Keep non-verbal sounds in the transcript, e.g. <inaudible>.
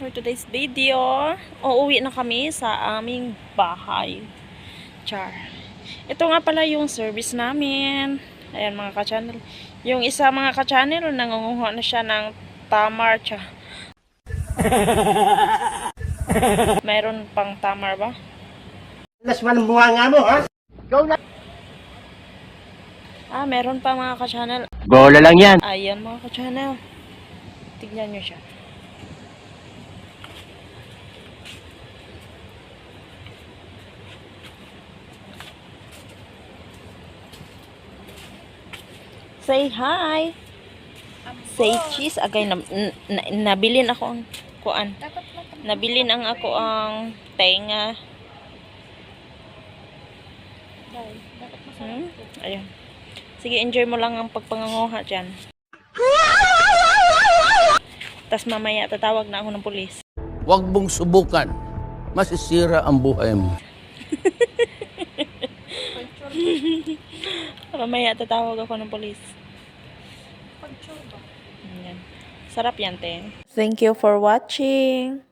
For today's video, uuwi na kami sa aming bahay. Char. Ito nga pala yung service namin. Ayan mga ka-channel. Yung isa mga ka-channel, nangunguha na siya ng tamar. Cha. <laughs> Mayroon pang tamar ba? Las man ang bunga nga mo, ha? Ikaw na. Ah, meron pa mga ka-channel. Bola lang yan. Ayan mga ka-channel. Tignan nyo siya. Say hi. Say cheese. Agay, na, na, nabilin ako ang kuan. Nabilin ang ako ang tenga. Hmm? Ayun. Sige, enjoy mo lang ang pagpanganguha dyan. Tapos mamaya tatawag na ako ng pulis. Huwag mong subukan. Masisira ang buhay mo. <laughs> Mamaya tatawag ako ng pulis. Sarap yan, te. Thank you for watching.